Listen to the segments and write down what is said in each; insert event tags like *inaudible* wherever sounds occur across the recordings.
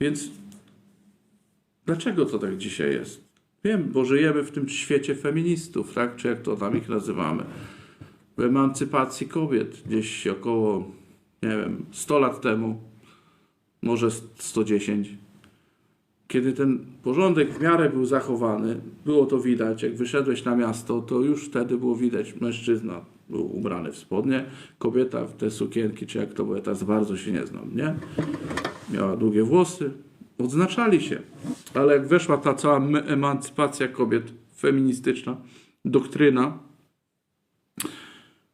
Więc dlaczego to tak dzisiaj jest? Wiem, bo żyjemy w tym świecie feministów, tak? Czy jak to tam ich nazywamy. W emancypacji kobiet gdzieś około, nie wiem, 100 lat temu, może 110. Kiedy ten porządek w miarę był zachowany, było to widać, jak wyszedłeś na miasto, to już wtedy było widać, mężczyzna był ubrany w spodnie, kobieta w te sukienki, czy jak to było, teraz bardzo się nie znam, nie? Miała długie włosy, odznaczali się. Ale jak weszła ta cała emancypacja kobiet, feministyczna, doktryna,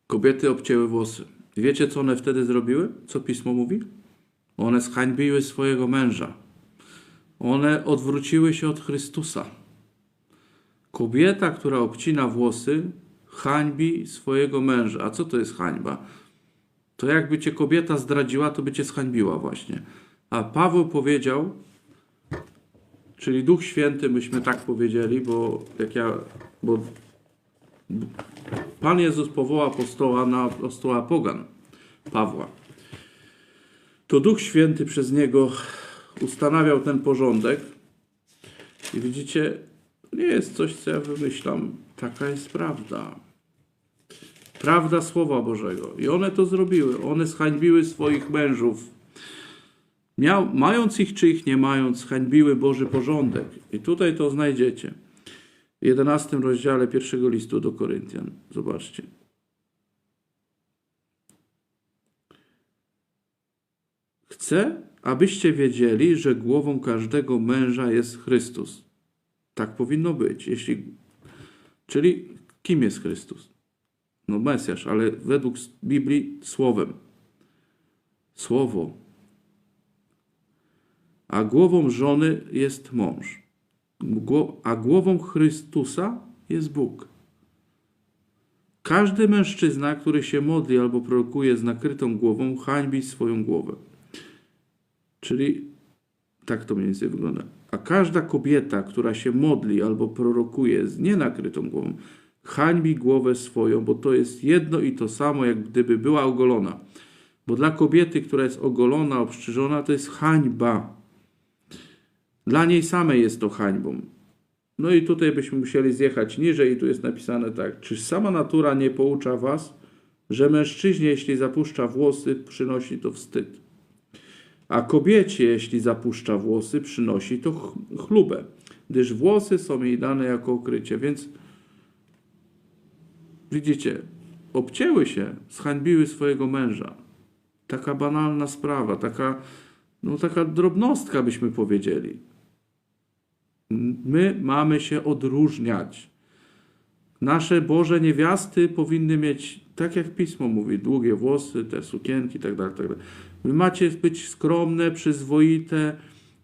kobiety obcięły włosy. Wiecie, co one wtedy zrobiły? Co pismo mówi? One zhańbiły swojego męża. One odwróciły się od Chrystusa. Kobieta, która obcina włosy, hańbi swojego męża. A co to jest hańba? To jakby cię kobieta zdradziła, to by cię zhańbiła właśnie. A Paweł powiedział, czyli Duch Święty, myśmy tak powiedzieli, bo jak ja, bo Pan Jezus powołał apostoła na apostoła pogan, Pawła. To Duch Święty przez niego ustanawiał ten porządek. I widzicie, nie jest coś, co ja wymyślam. Taka jest prawda. Prawda Słowa Bożego. I one to zrobiły. One zhańbiły swoich mężów. Miał, mając ich czy ich nie mając, hańbiły Boży porządek. I tutaj to znajdziecie. W 11 rozdziale pierwszego listu do Koryntian. Zobaczcie. Chcę, abyście wiedzieli, że głową każdego męża jest Chrystus. Tak powinno być. Jeśli... Czyli kim jest Chrystus? No Mesjasz, ale według Biblii słowem. Słowo. A głową żony jest mąż. A głową Chrystusa jest Bóg. Każdy mężczyzna, który się modli albo prorokuje z nakrytą głową, hańbi swoją głowę. Czyli tak to mniej więcej wygląda. A każda kobieta, która się modli albo prorokuje z nienakrytą głową, hańbi głowę swoją, bo to jest jedno i to samo, jak gdyby była ogolona. Bo dla kobiety, która jest ogolona, obstrzyżona, to jest hańba. Dla niej samej jest to hańbą. No i tutaj byśmy musieli zjechać niżej i tu jest napisane tak. Czy sama natura nie poucza was, że mężczyźnie, jeśli zapuszcza włosy, przynosi to wstyd? A kobiecie, jeśli zapuszcza włosy, przynosi to ch- chlubę, gdyż włosy są jej dane jako ukrycie. Więc widzicie, obcięły się, zhańbiły swojego męża. Taka banalna sprawa, taka, no taka drobnostka byśmy powiedzieli. My mamy się odróżniać. Nasze Boże niewiasty powinny mieć, tak jak Pismo mówi, długie włosy, te sukienki itd. itd. Wy macie być skromne, przyzwoite,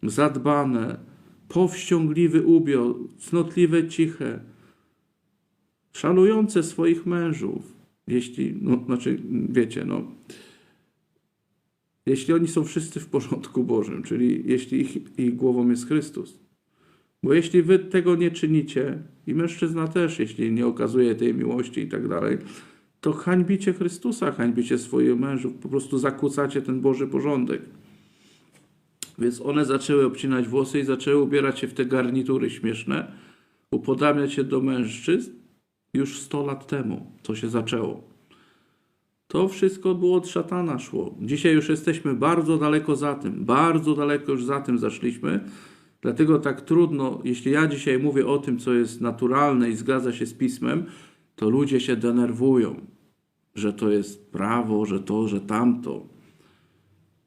zadbane, powściągliwy ubiór, cnotliwe, ciche, szanujące swoich mężów. Jeśli, no, znaczy, wiecie, no, jeśli oni są wszyscy w porządku Bożym, czyli jeśli ich, ich głową jest Chrystus. Bo jeśli wy tego nie czynicie, i mężczyzna też, jeśli nie okazuje tej miłości i tak dalej, to hańbicie Chrystusa, hańbicie swoich mężów, po prostu zakłócacie ten Boży porządek. Więc one zaczęły obcinać włosy i zaczęły ubierać się w te garnitury śmieszne, upodabniać się do mężczyzn już 100 lat temu. To się zaczęło. To wszystko było od szatana szło. Dzisiaj już jesteśmy bardzo daleko za tym. Bardzo daleko już za tym zaszliśmy. Dlatego tak trudno, jeśli ja dzisiaj mówię o tym, co jest naturalne i zgadza się z pismem, to ludzie się denerwują, że to jest prawo, że to, że tamto.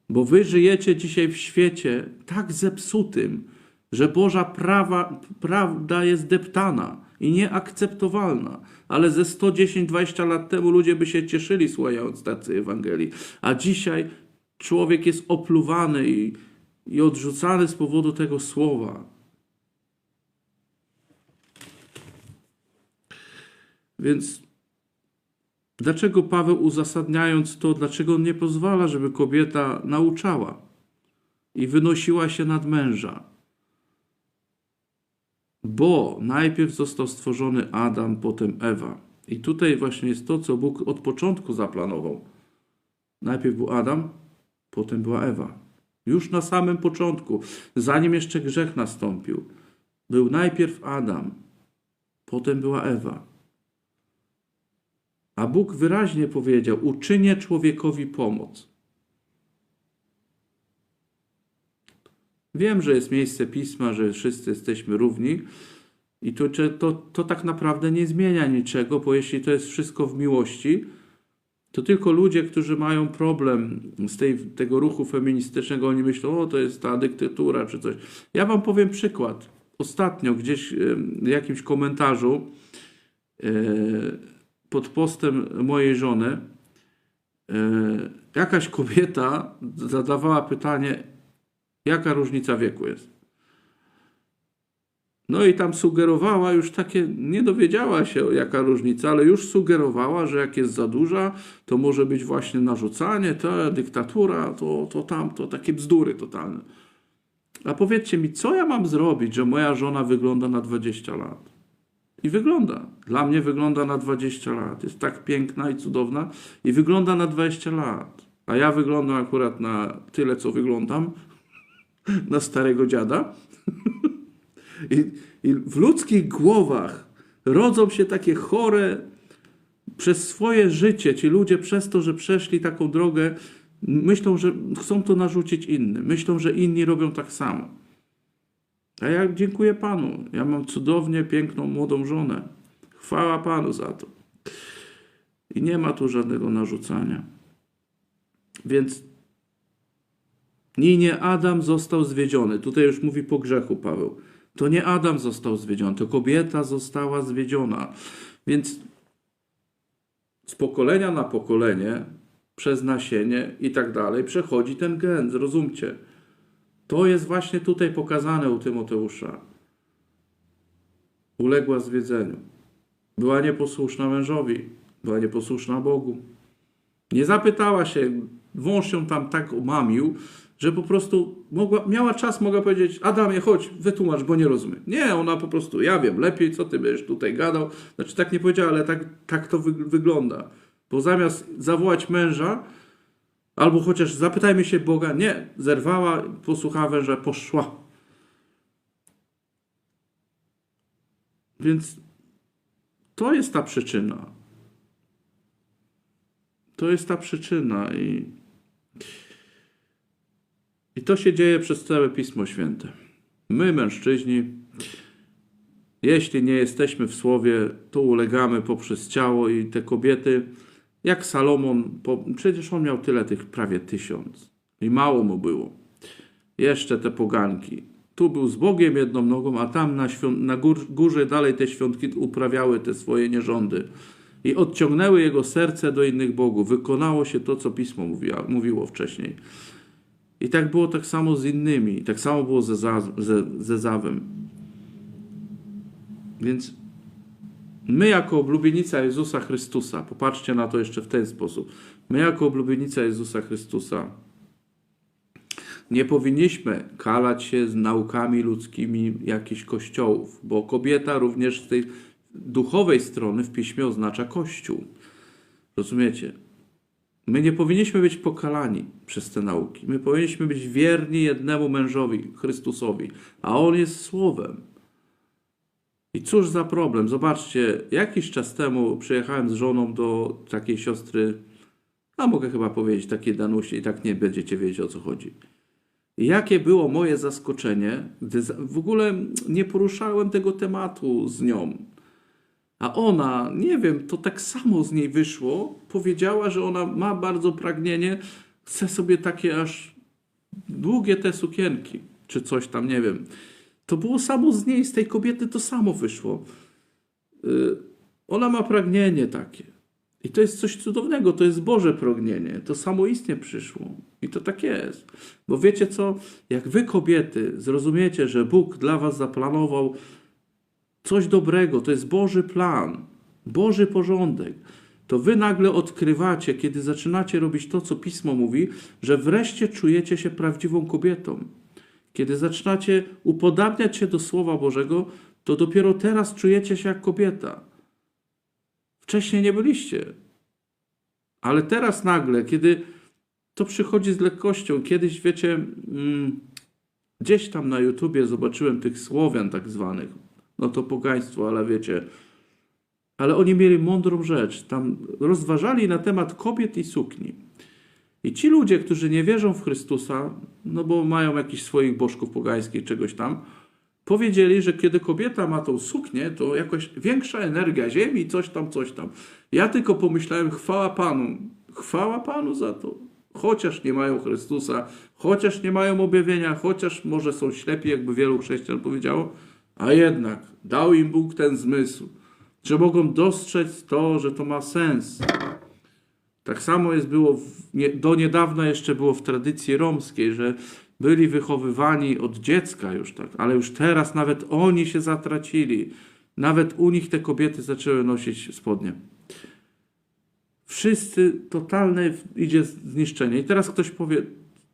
Bo wy żyjecie dzisiaj w świecie tak zepsutym, że Boża prawa, prawda jest deptana i nieakceptowalna. Ale ze 110-20 lat temu ludzie by się cieszyli słuchając tacy Ewangelii. A dzisiaj człowiek jest opluwany i, i odrzucany z powodu tego słowa. Więc dlaczego Paweł uzasadniając to, dlaczego on nie pozwala, żeby kobieta nauczała i wynosiła się nad męża? Bo najpierw został stworzony Adam, potem Ewa. I tutaj właśnie jest to, co Bóg od początku zaplanował. Najpierw był Adam, potem była Ewa. Już na samym początku, zanim jeszcze grzech nastąpił. Był najpierw Adam, potem była Ewa. A Bóg wyraźnie powiedział: Uczynię człowiekowi pomoc. Wiem, że jest miejsce pisma, że wszyscy jesteśmy równi, i to, to, to tak naprawdę nie zmienia niczego, bo jeśli to jest wszystko w miłości, to tylko ludzie, którzy mają problem z tej, tego ruchu feministycznego, oni myślą, o to jest ta dyktatura czy coś. Ja wam powiem przykład. Ostatnio gdzieś w jakimś komentarzu e, pod postem mojej żony e, jakaś kobieta zadawała pytanie, jaka różnica wieku jest. No i tam sugerowała już takie, nie dowiedziała się jaka różnica, ale już sugerowała, że jak jest za duża, to może być właśnie narzucanie, to dyktatura, to, to tam, to takie bzdury totalne. A powiedzcie mi, co ja mam zrobić, że moja żona wygląda na 20 lat? I wygląda. Dla mnie wygląda na 20 lat. Jest tak piękna i cudowna i wygląda na 20 lat. A ja wyglądam akurat na tyle, co wyglądam, *laughs* na starego dziada. *laughs* I, I w ludzkich głowach rodzą się takie chore przez swoje życie. Ci ludzie przez to, że przeszli taką drogę, myślą, że chcą to narzucić innym. Myślą, że inni robią tak samo. A ja dziękuję Panu. Ja mam cudownie piękną, młodą żonę. Chwała Panu za to. I nie ma tu żadnego narzucania. Więc nie, nie Adam został zwiedziony. Tutaj już mówi po grzechu Paweł. To nie Adam został zwiedziony, to kobieta została zwiedziona. Więc z pokolenia na pokolenie, przez nasienie i tak dalej, przechodzi ten gen, zrozumcie. To jest właśnie tutaj pokazane u Tymoteusza. Uległa zwiedzeniu. Była nieposłuszna mężowi, była nieposłuszna Bogu. Nie zapytała się, wąż ją tam tak umamił, że po prostu mogła, miała czas, mogła powiedzieć, Adamie, chodź, wytłumacz, bo nie rozumiem. Nie, ona po prostu, ja wiem lepiej, co ty będziesz tutaj gadał. Znaczy tak nie powiedziała, ale tak, tak to wy, wygląda. Bo zamiast zawołać męża, albo chociaż zapytajmy się Boga, nie, zerwała, posłuchała węża, poszła. Więc to jest ta przyczyna. To jest ta przyczyna i i to się dzieje przez całe Pismo Święte. My, mężczyźni, jeśli nie jesteśmy w słowie, to ulegamy poprzez ciało i te kobiety, jak Salomon, po, przecież on miał tyle tych prawie tysiąc i mało mu było. Jeszcze te poganki. Tu był z Bogiem jedną nogą, a tam na, świąt, na gór, górze dalej te świątki uprawiały te swoje nierządy. I odciągnęły jego serce do innych bogów. Wykonało się to, co Pismo mówiło wcześniej. I tak było tak samo z innymi. Tak samo było ze, Za- ze, ze Zawem. Więc my jako oblubienica Jezusa Chrystusa, popatrzcie na to jeszcze w ten sposób. My jako oblubienica Jezusa Chrystusa nie powinniśmy kalać się z naukami ludzkimi jakichś kościołów, bo kobieta również z tej duchowej strony w piśmie oznacza kościół. Rozumiecie? My nie powinniśmy być pokalani przez te nauki. My powinniśmy być wierni jednemu mężowi, Chrystusowi, a on jest słowem. I cóż za problem? Zobaczcie, jakiś czas temu przyjechałem z żoną do takiej siostry, a mogę chyba powiedzieć takiej Danusi, i tak nie będziecie wiedzieć o co chodzi. Jakie było moje zaskoczenie, gdy w ogóle nie poruszałem tego tematu z nią. A ona, nie wiem, to tak samo z niej wyszło, powiedziała, że ona ma bardzo pragnienie, chce sobie takie aż długie te sukienki, czy coś tam, nie wiem. To było samo z niej, z tej kobiety to samo wyszło. Y, Ona ma pragnienie takie. I to jest coś cudownego, to jest Boże pragnienie. To samoistnie przyszło. I to tak jest. Bo wiecie co? Jak wy kobiety zrozumiecie, że Bóg dla was zaplanował coś dobrego, to jest Boży plan, Boży porządek, to wy nagle odkrywacie, kiedy zaczynacie robić to, co Pismo mówi, że wreszcie czujecie się prawdziwą kobietą. Kiedy zaczynacie upodabniać się do Słowa Bożego, to dopiero teraz czujecie się jak kobieta. Wcześniej nie byliście. Ale teraz nagle, kiedy to przychodzi z lekkością. Kiedyś, wiecie, mm, gdzieś tam na YouTubie zobaczyłem tych Słowian tak zwanych. No to pogaństwo, ale wiecie. Ale oni mieli mądrą rzecz. Tam rozważali na temat kobiet i sukni. I ci ludzie, którzy nie wierzą w Chrystusa, no bo mają jakichś swoich bożków pogańskich, czegoś tam, powiedzieli, że kiedy kobieta ma tą suknię, to jakoś większa energia ziemi, coś tam, coś tam. Ja tylko pomyślałem, chwała Panu, chwała Panu za to. Chociaż nie mają Chrystusa, chociaż nie mają objawienia, chociaż może są ślepi, jakby wielu chrześcijan powiedziało, a jednak dał im Bóg ten zmysł, że mogą dostrzec to, że to ma sens. Tak samo jest było, w, nie, do niedawna jeszcze było w tradycji romskiej, że byli wychowywani od dziecka już tak, ale już teraz nawet oni się zatracili. Nawet u nich te kobiety zaczęły nosić spodnie. Wszyscy, totalne idzie zniszczenie. I teraz ktoś powie,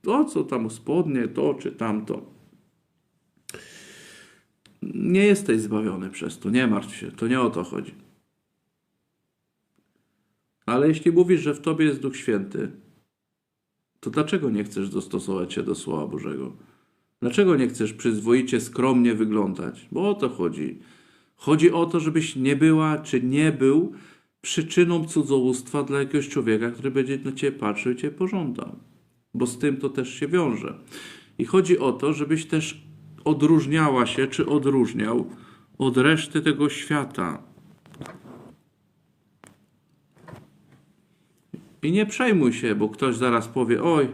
o co tam spodnie, to czy tamto. Nie jesteś zbawiony przez to, nie martw się, to nie o to chodzi. Ale jeśli mówisz, że w tobie jest Duch Święty, to dlaczego nie chcesz dostosować się do Słowa Bożego? Dlaczego nie chcesz przyzwoicie, skromnie wyglądać? Bo o to chodzi. Chodzi o to, żebyś nie była czy nie był przyczyną cudzołóstwa dla jakiegoś człowieka, który będzie na ciebie patrzył i cię pożądał. Bo z tym to też się wiąże. I chodzi o to, żebyś też odróżniała się, czy odróżniał od reszty tego świata. I nie przejmuj się, bo ktoś zaraz powie: Oj,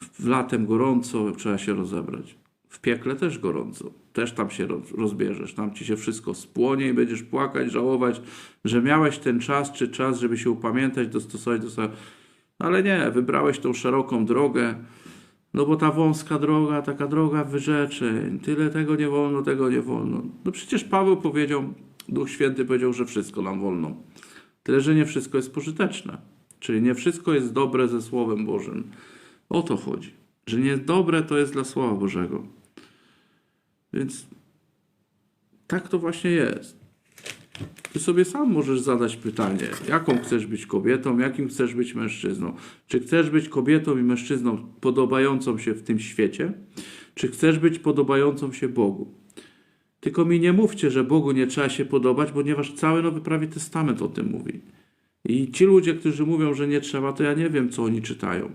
w latem gorąco, trzeba się rozebrać. W piekle też gorąco. Też tam się roz- rozbierzesz. Tam ci się wszystko spłonie i będziesz płakać, żałować, że miałeś ten czas czy czas, żeby się upamiętać, dostosować do sobie. Ale nie, wybrałeś tą szeroką drogę. No bo ta wąska droga, taka droga wyrzeczeń, tyle tego nie wolno, tego nie wolno. No przecież Paweł powiedział, Duch Święty powiedział, że wszystko nam wolno. Tyle, że nie wszystko jest pożyteczne. Czyli nie wszystko jest dobre ze Słowem Bożym. O to chodzi. Że nie dobre to jest dla Słowa Bożego. Więc tak to właśnie jest. Ty sobie sam możesz zadać pytanie, jaką chcesz być kobietą, jakim chcesz być mężczyzną. Czy chcesz być kobietą i mężczyzną podobającą się w tym świecie, czy chcesz być podobającą się Bogu? Tylko mi nie mówcie, że Bogu nie trzeba się podobać, ponieważ cały Nowy Prawie Testament o tym mówi. I ci ludzie, którzy mówią, że nie trzeba, to ja nie wiem, co oni czytają.